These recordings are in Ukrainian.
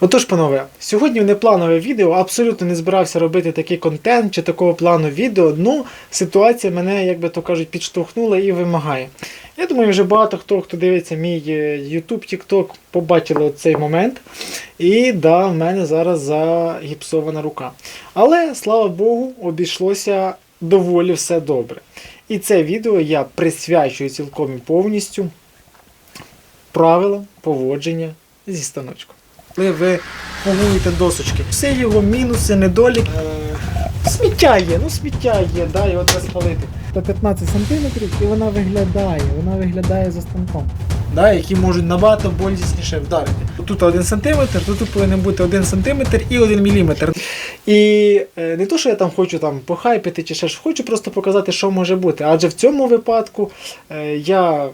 Отож, панове, сьогодні непланове відео, абсолютно не збирався робити такий контент чи такого плану відео. Ну, ситуація мене, як би то кажуть, підштовхнула і вимагає. Я думаю, вже багато хто, хто дивиться мій е, YouTube, TikTok, побачили цей момент. І да, в мене зараз загіпсована рука. Але, слава Богу, обійшлося доволі все добре. І це відео я присвячую цілком і повністю правилам поводження зі станочком. Коли ви формуєте досочки, все його мінуси, недолік. Е, сміття є, ну сміття є, да, його треба спалити. До 15 см і вона виглядає, вона виглядає за станком. Да, які можуть набагато болісніше вдарити. Тут 1 см, тут повинен бути 1 см і 1 мм. І е, не то, що я там хочу там похайпити чи ще ж, хочу просто показати, що може бути. Адже в цьому випадку е, я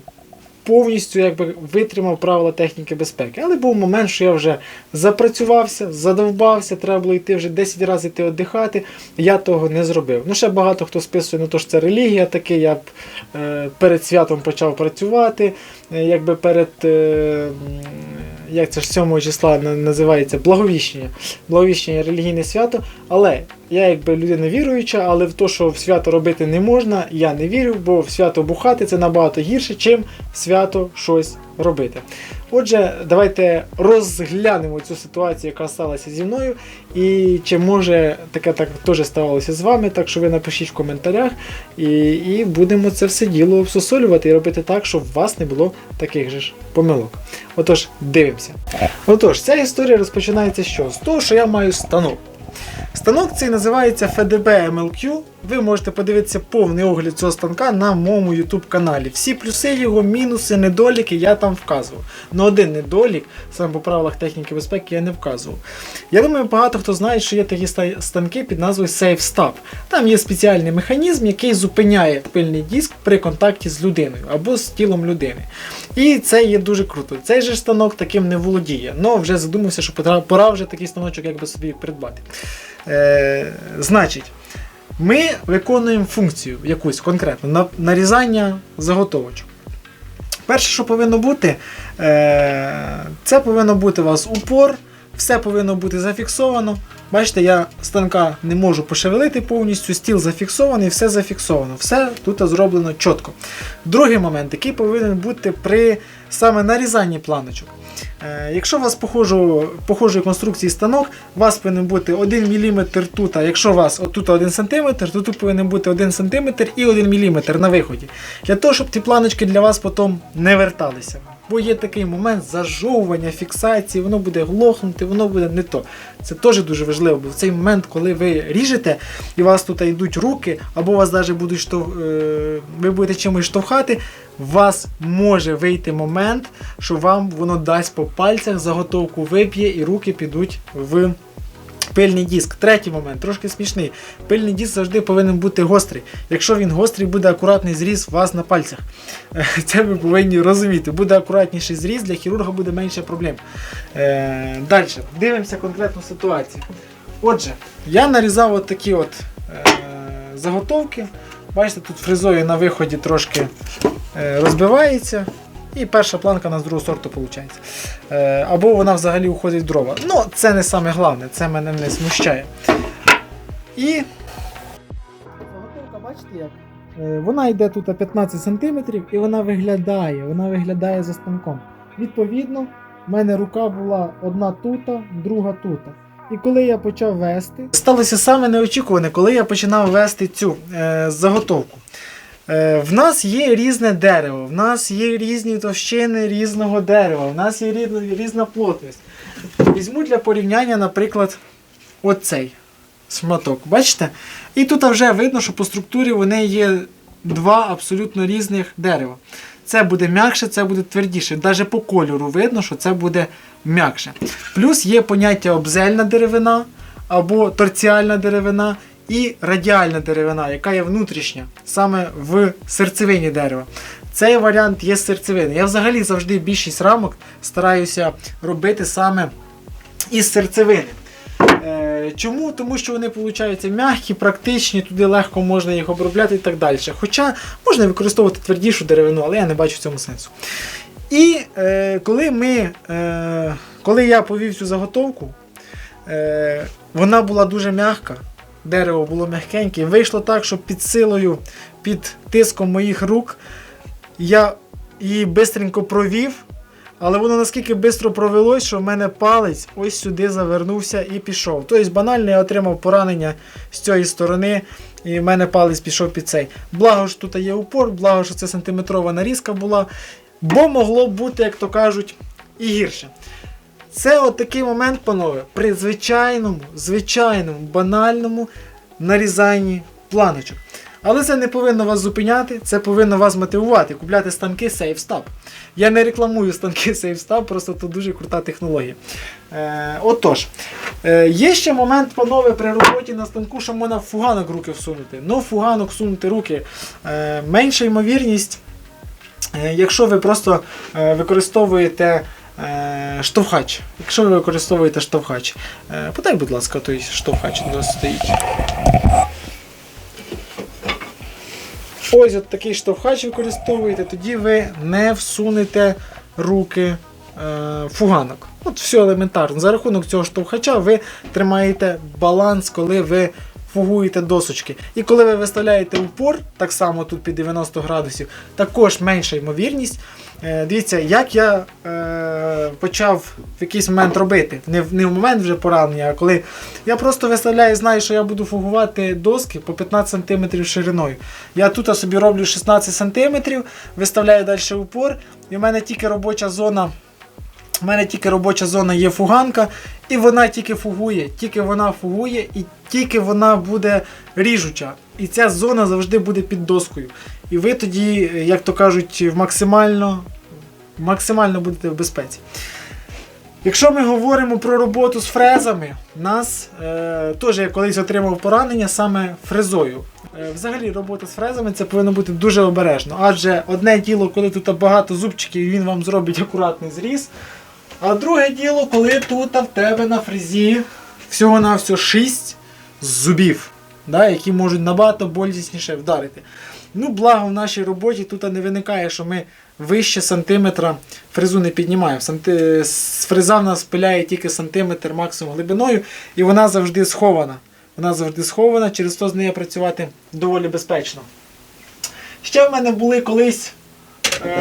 повністю якби витримав правила техніки безпеки. Але був момент, що я вже запрацювався, задовбався, треба було йти вже 10 разів йти віддихати. Я того не зробив. Ну, ще багато хто списує на те, що це релігія таке, я е, перед святом почав працювати, е, якби перед. Е, як це ж 7 числа називається благовіщення. Благовіщення релігійне свято. Але я якби людина віруюча, але в те, що в свято робити не можна, я не вірю, бо в свято бухати це набагато гірше, чим в свято щось робити. Отже, давайте розглянемо цю ситуацію, яка сталася зі мною, і чи може таке так теж ставалося з вами, так що ви напишіть в коментарях, і, і будемо це все діло всосолювати і робити так, щоб у вас не було таких же ж помилок. Отож, дивимося. Отож, ця історія розпочинається що? З того, що я маю станок. Станок цей називається FDB MLQ. Ви можете подивитися повний огляд цього станка на моєму YouTube каналі. Всі плюси його, мінуси, недоліки я там вказував. Но один недолік, саме по правилах техніки безпеки, я не вказував. Я думаю, багато хто знає, що є такі станки під назвою SafeStab. Там є спеціальний механізм, який зупиняє пильний диск при контакті з людиною або з тілом людини. І це є дуже круто. Цей же станок таким не володіє. Но вже задумався, що пора вже такий станочок якби собі придбати. Е, значить, ми виконуємо функцію якусь конкретну на, нарізання заготовочок. Перше, що повинно бути, е, це повинно бути у вас упор, все повинно бути зафіксовано. Бачите, я станка не можу пошевелити повністю, стіл зафіксований, все зафіксовано. Все тут зроблено чітко. Другий момент, який повинен бути при саме нарізанні планочок. Е, Якщо у вас похожу, похожої конструкції станок, у вас повинен бути 1 мм тут, а якщо у вас тут 1 см, то тут повинен бути 1 см і 1 мм на виході. Для того, щоб ті планочки для вас потім не верталися. Бо є такий момент зажовування, фіксації, воно буде глохнути, воно буде не то. Це теж дуже важливо, бо в цей момент, коли ви ріжете, і у вас тут йдуть руки, або вас навіть будуть штов... е, ви будете чимось штовхати, у вас може вийти момент, що вам воно дасть по пальцях, заготовку вип'є, і руки підуть в пильний диск. Третій момент, трошки смішний. Пильний диск завжди повинен бути гострий. Якщо він гострий, буде акуратний зріз у вас на пальцях. Це ви повинні розуміти. Буде акуратніший зріз, для хірурга буде менше проблем. Е, Далі, дивимося конкретну ситуацію. Отже, я нарізав от такі от е, заготовки. Бачите, тут фрезою на виході трошки е, розбивається. І перша планка у нас другого сорту виходить. Е, або вона взагалі уходить в дрова. Ну, це не саме головне, це мене не смущає. І. Заготовка, бачите як? Е, Вона йде тут 15 см і вона виглядає, вона виглядає за станком. Відповідно, в мене рука була одна тута, друга тута. І коли я почав вести, сталося саме неочікуване, коли я починав вести цю е, заготовку. Е, в нас є різне дерево, в нас є різні товщини різного дерева, в нас є різна, різна плотність. Візьму для порівняння, наприклад, оцей шматок. Бачите? І тут вже видно, що по структурі вони є два абсолютно різних дерева. Це буде м'якше, це буде твердіше. Навіть по кольору видно, що це буде м'якше. Плюс є поняття обзельна деревина або торціальна деревина і радіальна деревина, яка є внутрішня, саме в серцевині дерева. Цей варіант є з серцевини. Я взагалі завжди більшість рамок стараюся робити саме із серцевини. Е, Чому? Тому що вони получаються м'які, практичні, туди легко можна їх обробляти і так далі. Хоча можна використовувати твердішу деревину, але я не бачу в цьому сенсу. І е, коли ми е, Коли я повів цю заготовку, е, вона була дуже м'яка, дерево було м'якеньке. Вийшло так, що під силою, під тиском моїх рук я її бистренько провів. Але воно наскільки швидко провелось, що в мене палець ось сюди завернувся і пішов. Тобто банально я отримав поранення з цієї сторони, і в мене палець пішов під цей. Благо, що тут є упор, благо, що це сантиметрова нарізка була. Бо могло бути, як то кажуть, і гірше. Це от такий момент, панове, при звичайному, звичайному, банальному нарізанні планочок. Але це не повинно вас зупиняти, це повинно вас мотивувати, купляти станки SafeStab. Я не рекламую станки SafeStab, просто тут дуже крута технологія. Е, отож, е, є ще момент, панове, при роботі на станку, що можна фуганок руки всунути. Ну, фуганок всунути руки е, менша ймовірність, е, якщо ви просто е, використовуєте. Е, Штовхач. Якщо ви використовуєте штовхач, Е, подай, будь ласка, той штовхач у нас стоїть. Ось от такий штовхач використовуєте, тоді ви не всунете руки е, фуганок. От все елементарно. За рахунок цього штовхача ви тримаєте баланс, коли ви фугуєте досочки. І коли ви виставляєте упор, так само тут під 90 градусів, також менша ймовірність. Е, дивіться, як я е, почав в якийсь момент робити. Не, не в момент вже поранення, а коли я просто виставляю, знаю, що я буду фугувати доски по 15 см шириною. Я тут собі роблю 16 см, виставляю далі упор, і в мене тільки робоча зона. У мене тільки робоча зона є фуганка, і вона тільки фугує, тільки вона фугує, і тільки вона буде ріжуча. І ця зона завжди буде під доскою. І ви тоді, як то кажуть, максимально, максимально будете в безпеці. Якщо ми говоримо про роботу з фрезами, нас е, теж я колись отримав поранення саме фрезою. Е, взагалі робота з фрезами це повинно бути дуже обережно. Адже одне діло, коли тут багато зубчиків, і він вам зробить акуратний зріз. А друге діло, коли тут в тебе на фрезі всього-навсього 6 зубів, да, які можуть набагато болісніше вдарити. Ну, благо в нашій роботі тут не виникає, що ми вище сантиметра фрезу не піднімаємо. Санти... Фреза в нас пиляє тільки сантиметр максимум глибиною, і вона завжди схована. Вона завжди схована, через то з нею працювати доволі безпечно. Ще в мене були колись е,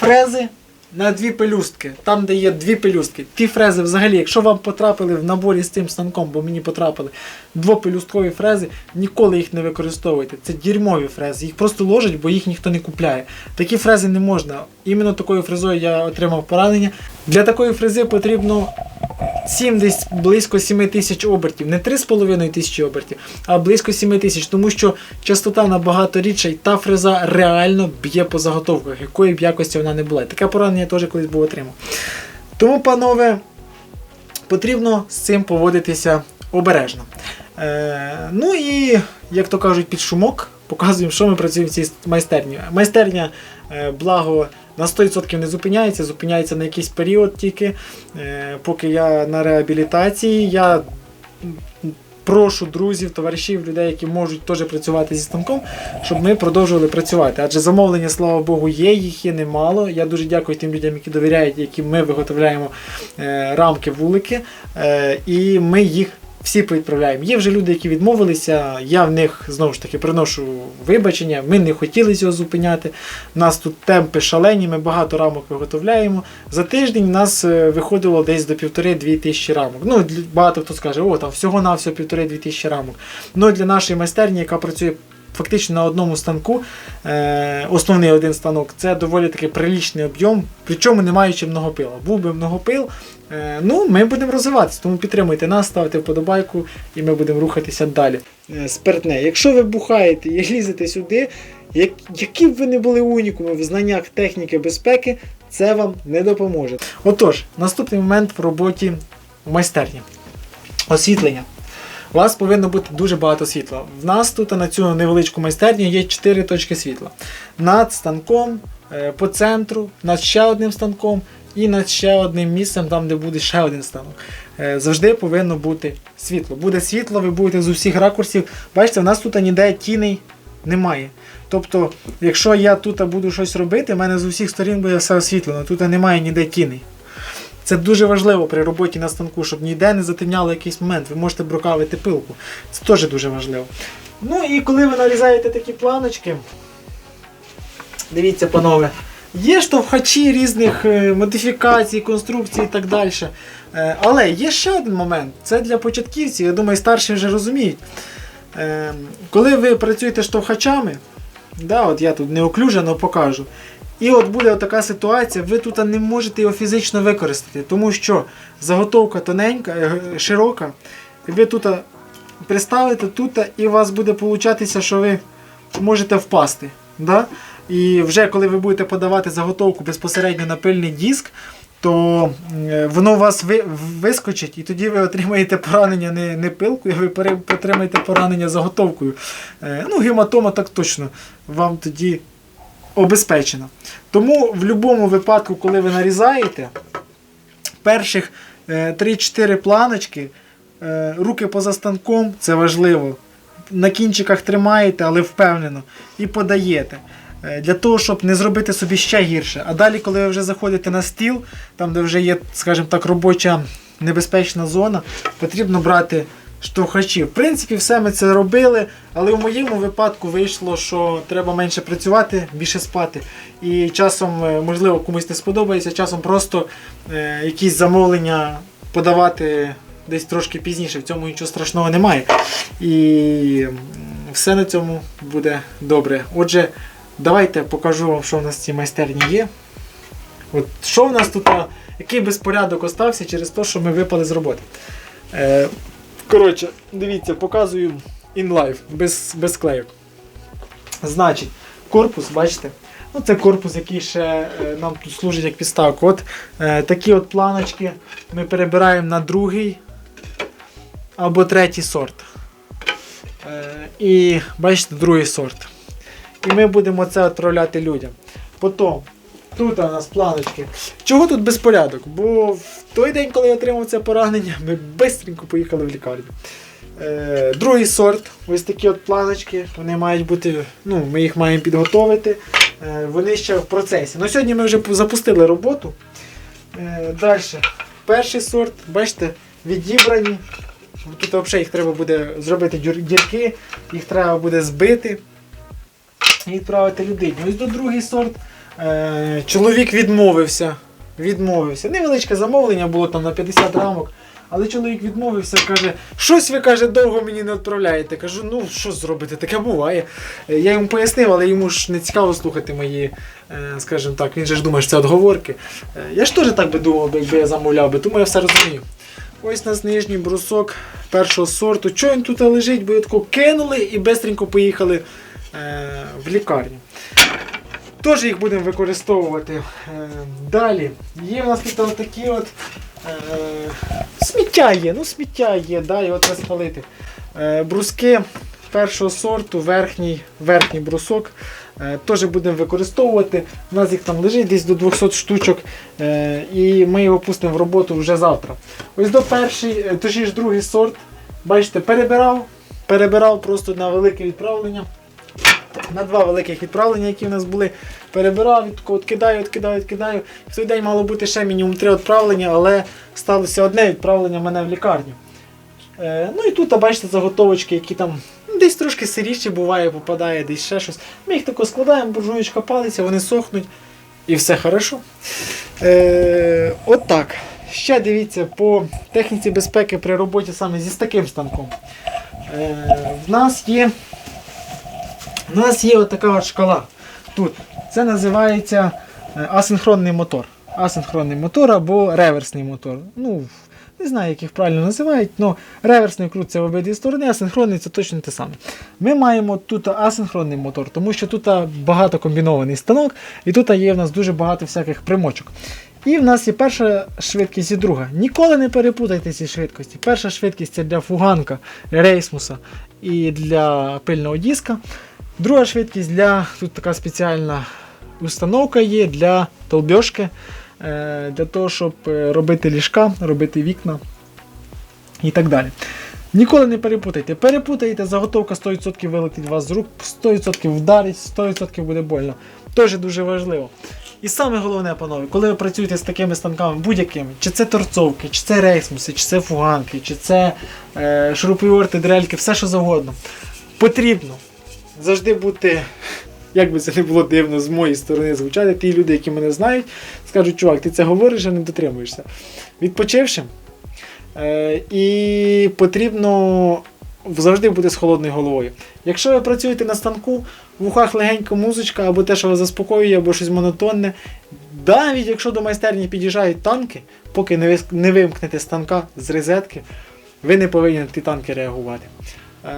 фрези на дві пелюстки. Там, де є дві пелюстки. Ті фрези, взагалі, якщо вам потрапили в наборі з цим станком, бо мені потрапили двопелюсткові фрези, ніколи їх не використовуйте. Це дерьмові фрези. Їх просто ложать, бо їх ніхто не купляє. Такі фрези не можна. Іменно такою фрезою я отримав поранення. Для такої фрези потрібно 7 десь близько 7 тисяч обертів, не 3,5 тисячі обертів, а близько 7 тисяч, тому що частота набагато рідша, і та фреза реально б'є по заготовках, якої б якості вона не була. Таке поранення я теж колись був отримав. Тому, панове, потрібно з цим поводитися обережно. Е, ну і, як то кажуть, під шумок показуємо, що ми працюємо в цій майстерні. Майстерня, е, благо, на 100% не зупиняється, зупиняється на якийсь період тільки. Е, поки я на реабілітації, я прошу друзів, товаришів, людей, які можуть теж працювати зі станком, щоб ми продовжували працювати. Адже замовлення, слава Богу, є, їх є немало. Я дуже дякую тим людям, які довіряють, які ми виготовляємо е, рамки, вулики, е, і ми їх. Всі відправляємо. Є вже люди, які відмовилися. Я в них знову ж таки приношу вибачення. Ми не хотіли цього зупиняти. У нас тут темпи шалені, ми багато рамок виготовляємо. За тиждень у нас е, виходило десь до півтори-дві тисячі рамок. Ну, багато хто скаже, о, там всього-навсього півтори-дві тисячі рамок. Ну, для нашої майстерні, яка працює фактично на одному станку, е, основний один станок, це доволі таки прилічний об'єм, причому не маючи многопила. Був би многопил, е, ну, ми будемо розвиватися, тому підтримуйте нас, ставте вподобайку і ми будемо рухатися далі. Е, Спиртне. Якщо ви бухаєте і лізете сюди, як, які б ви не були унікуми в знаннях техніки безпеки, це вам не допоможе. Отож, наступний момент в роботі в майстерні. Освітлення. У вас повинно бути дуже багато світла. В нас тут на цю невеличку майстерню є 4 точки світла. Над станком, е, по центру, над ще одним станком і над ще одним місцем, там, де буде ще один станок. Е, Завжди повинно бути світло. Буде світло, ви будете з усіх ракурсів. Бачите, в нас тут ніде тіней немає. Тобто, якщо я тут буду щось робити, в мене з усіх сторін буде все освітлено, тут немає ніде тіней. Це дуже важливо при роботі на станку, щоб ніде не затемняло якийсь момент. Ви можете брукавити пилку. Це теж дуже важливо. Ну і коли ви нарізаєте такі планочки, дивіться, панове, є штовхачі різних е, модифікацій, конструкцій і так далі. Е, Але є ще один момент. Це для початківців, я думаю, старші вже розуміють. Е, Коли ви працюєте штовхачами, да, от я тут неоклюжено покажу. І от буде така ситуація, ви тут не можете його фізично використати, тому що заготовка тоненька, е, широка, ви тут приставите тут, і у вас буде получатися, що ви можете впасти. Да? І вже коли ви будете подавати заготовку безпосередньо на пильний диск, то е, воно у вас ви, вискочить, і тоді ви отримаєте поранення не, не пилкою, ви отримаєте поранення заготовкою. Е, Ну, гематома так точно вам тоді обезпечена. Тому в будь-якому випадку, коли ви нарізаєте, перших е, 3-4 планочки, е, руки поза станком, це важливо. На кінчиках тримаєте, але впевнено, і подаєте. Е, Для того, щоб не зробити собі ще гірше. А далі, коли ви вже заходите на стіл, там, де вже є, скажімо так, робоча небезпечна зона, потрібно брати штовхачі. В принципі, все ми це робили, але в моєму випадку вийшло, що треба менше працювати, більше спати. І часом, е, можливо, комусь не сподобається, часом просто е, якісь замовлення подавати десь трошки пізніше. В цьому нічого страшного немає. І все на цьому буде добре. Отже, давайте покажу вам, що в нас в цій майстерні є. От що в нас тут, який безпорядок остався через те, що ми випали з роботи. Е, коротше, дивіться, показую in live, без, без клейок. Значить, корпус, бачите? Ну, це корпус, який ще е, нам тут служить як підставка. От е, такі от планочки ми перебираємо на другий або третій сорт. Е, і бачите, другий сорт. І ми будемо це відправляти людям. Потім, тут у нас планочки. Чого тут безпорядок? Бо в той день, коли я отримав це поранення, ми швидко поїхали в лікарню. Е, другий сорт, ось такі от планочки, вони мають бути, ну, ми їх маємо підготовити. Е, вони ще в процесі. Ну, сьогодні ми вже запустили роботу. Е, далі. Перший сорт, бачите, відібрані. Тут взагалі їх треба буде зробити дірки, їх треба буде збити і відправити людині. Ось до другий сорт. Е, чоловік відмовився. Відмовився. Невеличке замовлення було там на 50 рамок. Але чоловік відмовився, каже, щось ви каже, довго мені не відправляєте. Кажу, ну що зробити, таке буває. Е, Я йому пояснив, але йому ж не цікаво слухати мої, е, скажімо так, він же ж думає, що це отговорки. Я ж теж так би думав, якби я замовляв би, тому я все розумію. Ось у нас нижній брусок першого сорту. Чого він тут лежить, бо його кинули і швидко поїхали в лікарню. Теж їх будемо використовувати. Е, далі. Є в нас тут такі от е, сміття є, ну сміття є, да, його треба спалити. Е, бруски першого сорту, верхній, верхній брусок. Теж будемо використовувати. У нас їх там лежить десь до 200 штучок, і ми його пустимо в роботу вже завтра. Ось до перший, точніше другий сорт. Бачите, перебирав, перебирав просто на велике відправлення. На два великих відправлення, які в нас були, перебирав, від- от кидаю, от кидаю, от кидаю. В той день мало бути ще мінімум три відправлення, але сталося одне відправлення мене в лікарню. Е, ну і тут, бачите, заготовочки, які там ну, десь трошки сиріші буває, попадає, десь ще щось. Ми їх тако складаємо, буржуєчка палиться, вони сохнуть і все хорошо. Е, от так. Ще дивіться по техніці безпеки при роботі саме зі таким станком. Е, в нас є. У нас є от така от шкала. Тут. Це називається е, асинхронний мотор. Асинхронний мотор або реверсний мотор. Ну, не знаю, як їх правильно називають, але реверсний крут це в обидві сторони, асинхронний це точно те саме. Ми маємо тут асинхронний мотор, тому що тут багато комбінований станок, і тут є в нас дуже багато всяких примочок. І в нас є перша швидкість і друга. Ніколи не перепутайте ці швидкості. Перша швидкість це для фуганка, рейсмуса і для пильного диска. Друга швидкість для тут така спеціальна установка є для толбьошки, е, для того, щоб е, робити ліжка, робити вікна і так далі. Ніколи не перепутайте. Перепутаєте, заготовка 100% вилетить вас з рук, 100% вдарить, 100% буде больно. Теж дуже важливо. І саме головне, панове, коли ви працюєте з такими станками будь-якими, чи це торцовки, чи це рейсмуси, чи це фуганки, чи це е, шуруповерти, дрельки, все що завгодно, потрібно завжди бути, як би це не було дивно з моєї сторони звучати, ті люди, які мене знають, скажуть, чувак, ти це говориш, а не дотримуєшся. Відпочивши, е, і потрібно завжди бути з холодною головою. Якщо ви працюєте на станку, в ухах легенька музичка, або те, що вас заспокоює, або щось монотонне. Навіть якщо до майстерні під'їжджають танки, поки не, вимкнете станка з розетки, ви не повинні на ті танки реагувати. Е,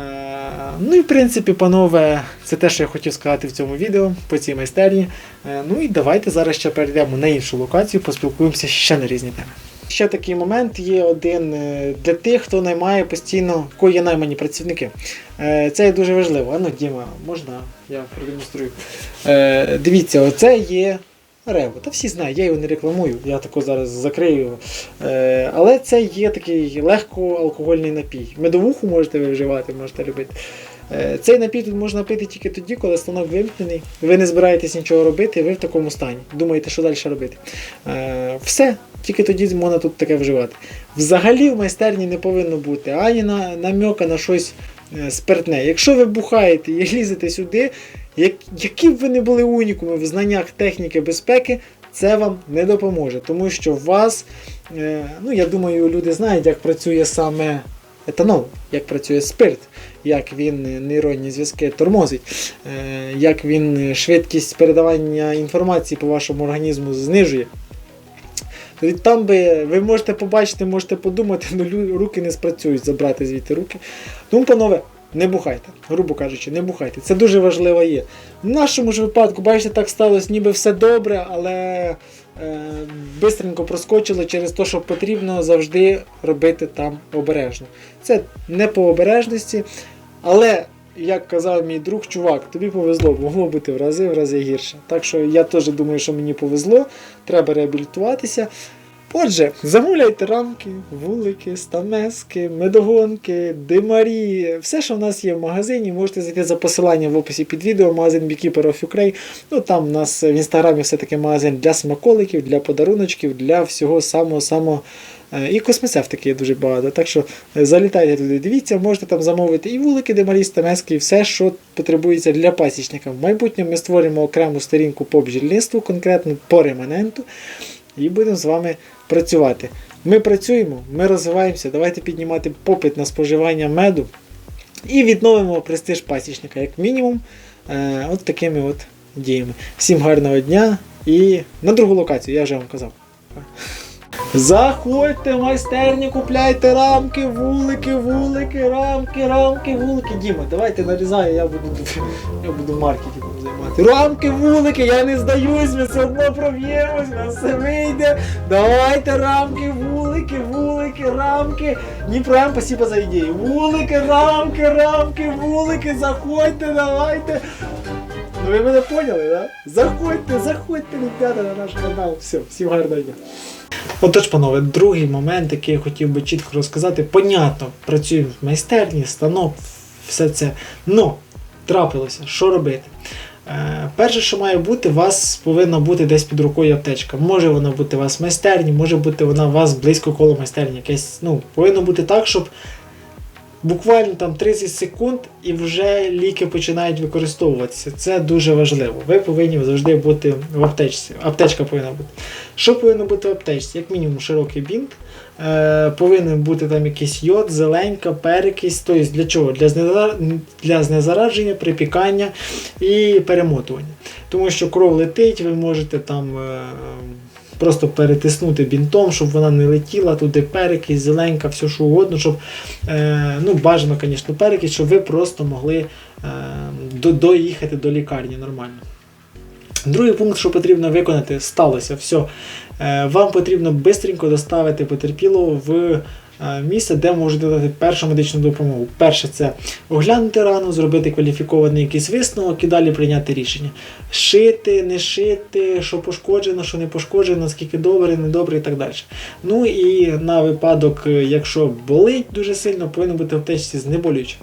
ну і в принципі, панове, це те, що я хотів сказати в цьому відео по цій майстерні. Е, ну і давайте зараз ще перейдемо на іншу локацію, поспілкуємося ще на різні теми. Ще такий момент є один е, для тих, хто наймає постійно, кого є наймані працівники. Це є дуже важливо. А ну, Діма, можна, я продемонструю. Дивіться, оце є Рево. Та всі знають, я його не рекламую, я тако зараз закрию. Е, Але це є такий легкоалкогольний напій. Медовуху можете ви вживати, можете любити. Е, Цей напій тут можна пити тільки тоді, коли станок вимкнений, ви не збираєтесь нічого робити, ви в такому стані. Думаєте, що далі робити. Е, Все, тільки тоді можна тут таке вживати. Взагалі в майстерні не повинно бути ані на, намьока на щось е, спиртне. Якщо ви бухаєте і лізете сюди, які б ви не були унікуми в знаннях техніки безпеки, це вам не допоможе, тому що в вас, е, ну я думаю, люди знають, як працює саме етанол, як працює спирт, як він е, нейронні зв'язки тормозить, е, як він швидкість передавання інформації по вашому організму знижує. Там би ви можете побачити, можете подумати, але руки не спрацюють забрати звідти руки. Тому, панове, не бухайте, грубо кажучи, не бухайте. Це дуже важливо є. В нашому ж випадку, бачите, так сталося, ніби все добре, але е, бистренько проскочили через те, що потрібно завжди робити там обережно. Це не по обережності, але. Як казав мій друг, чувак, тобі повезло, могло бути в рази в рази гірше. Так що я теж думаю, що мені повезло, треба реабілітуватися. Отже, замовляйте рамки, вулики, стамески, медогонки, димарі, все, що в нас є в магазині, можете зайти за посиланням в описі під відео, магазин Beekeeper of Ukraine. Ну там у нас в інстаграмі все-таки магазин для смаколиків, для подаруночків, для всього самого-самого. Е, І космецевтики є дуже багато. Так що е, залітайте туди, дивіться, можете там замовити і вулики, димарі, стамески, і все, що потребується для пасічника. В майбутньому ми створимо окрему сторінку по бджільництву, конкретно по реманенту, і будемо з вами працювати. Ми працюємо, ми розвиваємося, давайте піднімати попит на споживання меду і відновимо престиж пасічника, як мінімум, е, от такими от діями. Всім гарного дня і на другу локацію, я вже вам казав. Заходьте в майстерню, купляйте рамки, вулики, вулики, рамки, рамки, вулики. Діма, давайте нарізаю, я буду, я буду маркетингом займати. Рамки, вулики, я не здаюсь, ми все одно проб'ємось, нас все вийде. Давайте рамки, вулики, вулики, рамки. Дніпром, спасибо за ідею. Вулики, рамки, рамки, вулики, заходьте, давайте. Ну ви мене поняли, да? Заходьте, заходьте, ребята, на наш канал. Все, всім гарного дня. Отож, панове, другий момент, який я хотів би чітко розказати, понятно, працюємо в майстерні, станок, все це. Но трапилося, що робити? Е, перше, що має бути, у вас повинна бути десь під рукою аптечка. Може вона бути у вас в майстерні, може бути вона у вас близько коло майстерні. Якесь, ну, повинно бути так, щоб буквально там 30 секунд і вже ліки починають використовуватися. Це дуже важливо. Ви повинні завжди бути в аптечці. Аптечка повинна бути. Що повинно бути в аптечці? Як мінімум широкий бінт. Е, повинен бути там якийсь йод, зеленька, перекись. Тобто для чого? Для, знезар- для знезараження, припікання і перемотування. Тому що кров летить, ви можете там. Е, Просто перетиснути бінтом, щоб вона не летіла туди перекись, зеленька, все що угодно, щоб е, ну бажано, звісно, перекись, щоб ви просто могли е, до, доїхати до лікарні нормально. Другий пункт, що потрібно виконати, сталося. Все. Е, вам потрібно швидко доставити потерпілого в місце, де можете дати першу медичну допомогу. Перше, це оглянути рану, зробити кваліфікований якийсь висновок і далі прийняти рішення. Шити, не шити, що пошкоджено, що не пошкоджено, скільки добре, недобре і так далі. Ну і на випадок, е, якщо болить дуже сильно, повинно бути в аптечці знеболююче.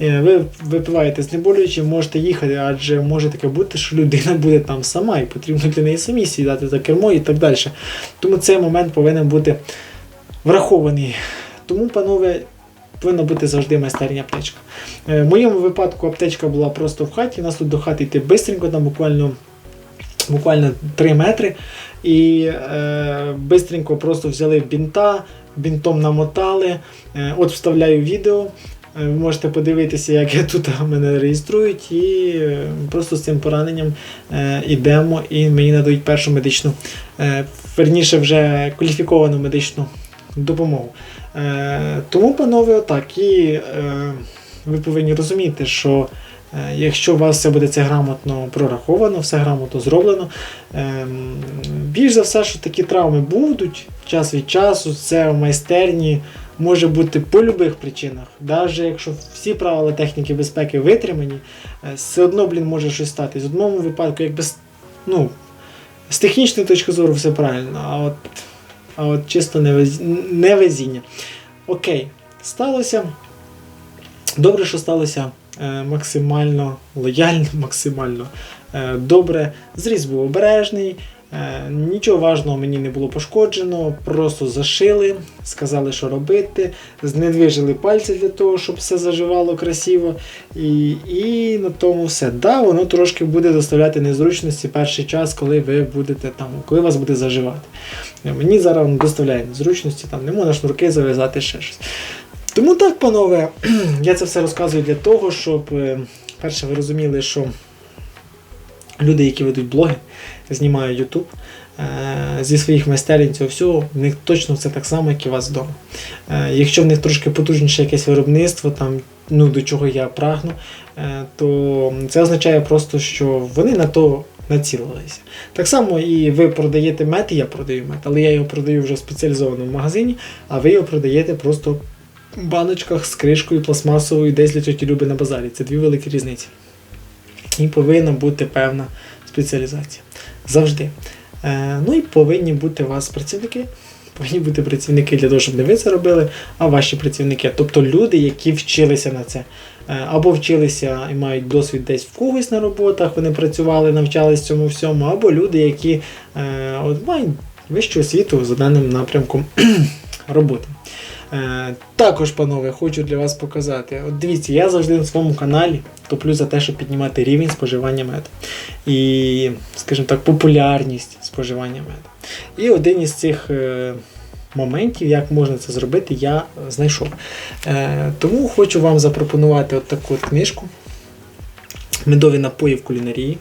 Е, Ви випиваєте знеболююче, можете їхати, адже може таке бути, що людина буде там сама і потрібно для неї самі сідати за кермо і так далі. Тому цей момент повинен бути врахований. Тому, панове, повинна бути завжди майстерня аптечка. Е, В моєму випадку аптечка була просто в хаті. Нас тут до хати йти швидко, там буквально, буквально 3 метри. І е, бистренько просто взяли бінта, бінтом намотали. Е, от вставляю відео. Е, Ви можете подивитися, як я тут мене реєструють, і е, просто з цим пораненням е, йдемо і мені надають першу медичну, е, верніше вже кваліфіковану медичну допомогу. Е, тому, панове, отак. І е, ви повинні розуміти, що е, якщо у вас все буде це грамотно прораховано, все грамотно зроблено, е, більш за все, що такі травми будуть час від часу, це в майстерні може бути по любих причинах. Навіть якщо всі правила техніки безпеки витримані, е, все одно, блін, може щось стати. В одному випадку, якби ну, з технічної точки зору все правильно, а от, а от чисто невез... невезіння. Окей, сталося. Добре, що сталося е, максимально лояльно, максимально е, добре. Зріз був обережний, нічого важного мені не було пошкоджено, просто зашили, сказали, що робити, знедвижили пальці для того, щоб все заживало красиво. І, і на тому все. Да, воно трошки буде доставляти незручності перший час, коли ви будете там, коли вас буде заживати. Е, Мені зараз доставляє незручності, там не можна шнурки зав'язати ще щось. Тому так, панове, я це все розказую для того, щоб е, перше ви розуміли, що люди, які ведуть блоги, знімають YouTube, е, зі своїх майстерень цього всього, в них точно все так само, як і у вас вдома. Е, Якщо в них трошки потужніше якесь виробництво, там, ну, до чого я прагну, е, то це означає просто, що вони на то націлилися. Так само і ви продаєте мед, і я продаю мед, але я його продаю вже в спеціалізованому магазині, а ви його продаєте просто в баночках з кришкою пластмасовою десь для тьоті Люби на базарі. Це дві великі різниці. І повинна бути певна спеціалізація. Завжди. Е, ну і повинні бути у вас працівники. Повинні бути працівники для того, щоб не ви це робили, а ваші працівники. Тобто люди, які вчилися на це. Е, Або вчилися і мають досвід десь в когось на роботах, вони працювали, навчались цьому всьому, або люди, які е, от, мають вищу освіту за даним напрямком роботи. Е, також, панове, хочу для вас показати. От дивіться, я завжди на своєму каналі топлю за те, щоб піднімати рівень споживання меду. І, скажімо так, популярність споживання меду. І один із цих е, моментів, як можна це зробити, я знайшов. Е, тому хочу вам запропонувати от таку от книжку Медові напої в кулінарії.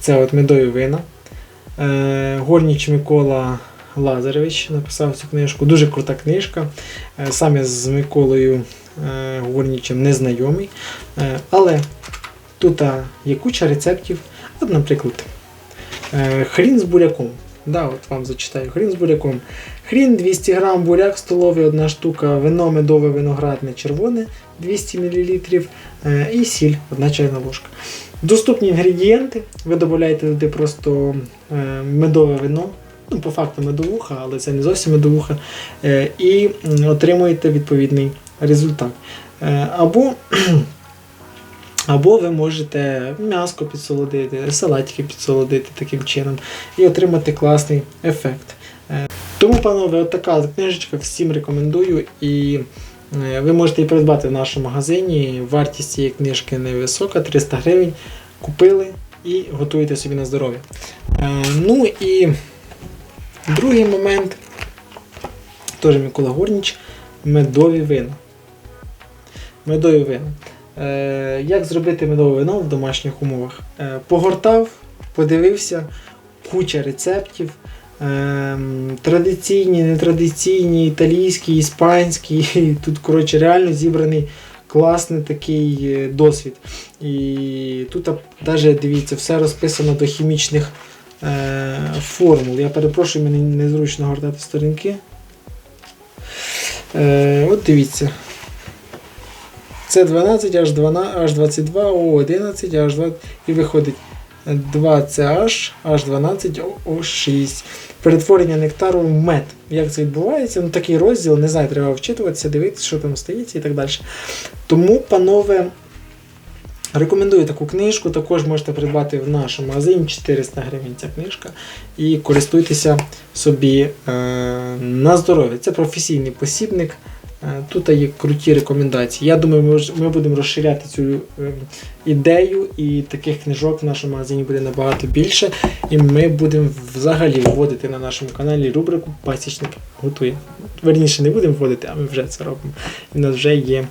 Це от медові вина. Горніч Микола Лазаревич написав цю книжку. Дуже крута книжка. Е, Сам я з Миколою е, Горнічем не знайомий. Е, Але тут є куча рецептів. От, наприклад, хрін з буряком. Да, от вам зачитаю. Хрін з буряком. Хрін 200 грам, буряк столовий, одна штука, вино медове виноградне червоне 200 мл і сіль, одна чайна ложка. Доступні інгредієнти. Ви додаєте туди просто медове вино. Ну, по факту медовуха, але це не зовсім медовуха. Е, і отримуєте відповідний результат. Е, або, або ви можете м'яско підсолодити, салатики підсолодити таким чином і отримати класний ефект. Е, тому, панове, от така книжечка, всім рекомендую. І ви можете її придбати в нашому магазині. Вартість цієї книжки невисока, 300 гривень. Купили і готуєте собі на здоров'я. Ну і другий момент, теж Микола Горніч, медові вина. Медові вина. Е, як зробити медове вино в домашніх умовах? Е, погортав, подивився, куча рецептів. Ем, традиційні, нетрадиційні, італійські, іспанські. Тут, коротше, реально зібраний класний такий е, досвід. І тут навіть дивіться, все розписано до хімічних е, формул. Я перепрошую, мені незручно гортати сторінки. Е, от дивіться. Це 12, аж 12, аж 22, О 11, аж 2 і виходить 2 CH, аж 12, О 6. Перетворення нектару в мед. Як це відбувається? Ну такий розділ, не знаю, треба вчитуватися, дивитися, що там стається і так далі. Тому, панове, рекомендую таку книжку. Також можете придбати в нашому магазині 400 гривень ця книжка. І користуйтеся собі е, на здоров'я. Це професійний посібник. Е, Тут є круті рекомендації. Я думаю, ми, ми будемо розширяти цю е, ідею, і таких книжок в нашому магазині буде набагато більше. І ми будемо взагалі вводити на нашому каналі рубрику Пасічник готує. Верніше не будемо вводити, а ми вже це робимо. І в нас вже є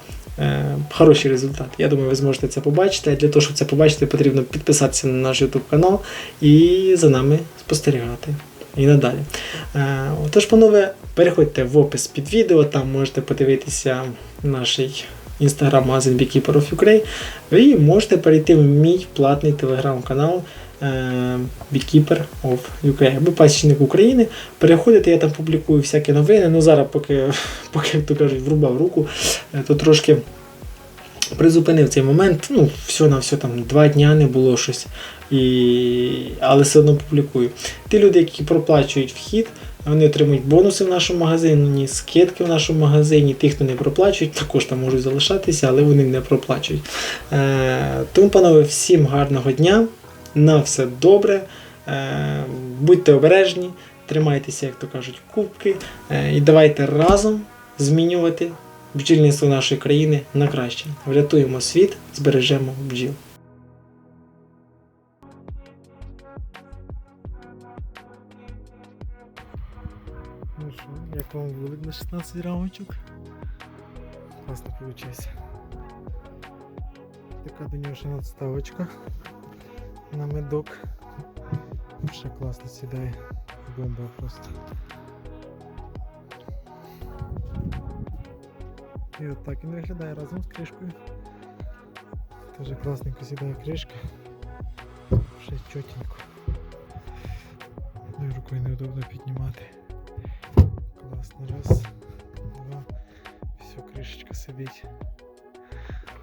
хороші результати. Я думаю, ви зможете це побачити. Для того, щоб це побачити, потрібно підписатися на наш YouTube канал і за нами спостерігати. І надалі. Е, Отож, панове, переходьте в опис під відео, там можете подивитися наш інстаграм-магазин Beekeeper of Ukraine. Ви можете перейти в мій платний телеграм-канал е, Beekeeper of Ukraine або пасічник України. Переходите, я там публікую всякі новини. Ну зараз, поки, поки то кажуть, врубав руку, е, то трошки призупинив цей момент. Ну, все на все там два дня не було щось. І... Але все одно публікую. Ті люди, які проплачують вхід, вони отримують бонуси в нашому магазині, скидки в нашому магазині. Ті, хто не проплачують, також там можуть залишатися, але вони не проплачують. Е, тому, панове, всім гарного дня. На все добре. Е, будьте обережні, тримайтеся, як то кажуть, кубки. Е, і давайте разом змінювати бджільництво нашої країни на краще. Врятуємо світ, збережемо бджіл. Ну що, як вам вулик на 16 рамочок? Класно виходить. Така до нього ще надставочка на медок. Ще класно сідає. Бомба просто. І от так він виглядає разом з кришкою. Дуже класненько сідає кришка. Ще чотенько. Ну рукою неудобно піднімати. Класно. Раз, два. Все, кришечка сидить.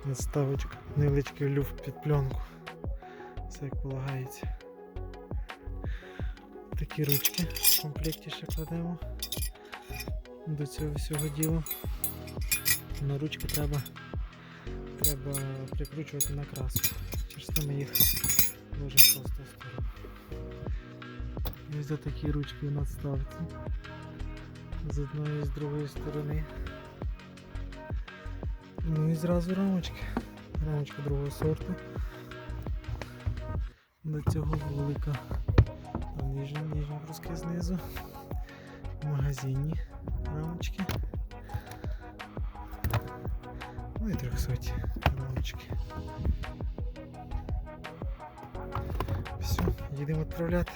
Надставочка. Невеличкий люфт під пленку. Все як полагається. Такі ручки в комплекті ще кладемо до цього всього діла. На ручки треба, треба прикручувати на краску. Через це ми їх дуже просто ставимо. Ось за такі ручки в надставці. З одної і з другої сторони. Ну і зразу рамочки. Рамочка другого сорту. До цього вулика. Там ніжні, ніжні бруски знизу. Магазинні рамочки. Ну і 300 рамочки. Все, їдемо відправляти.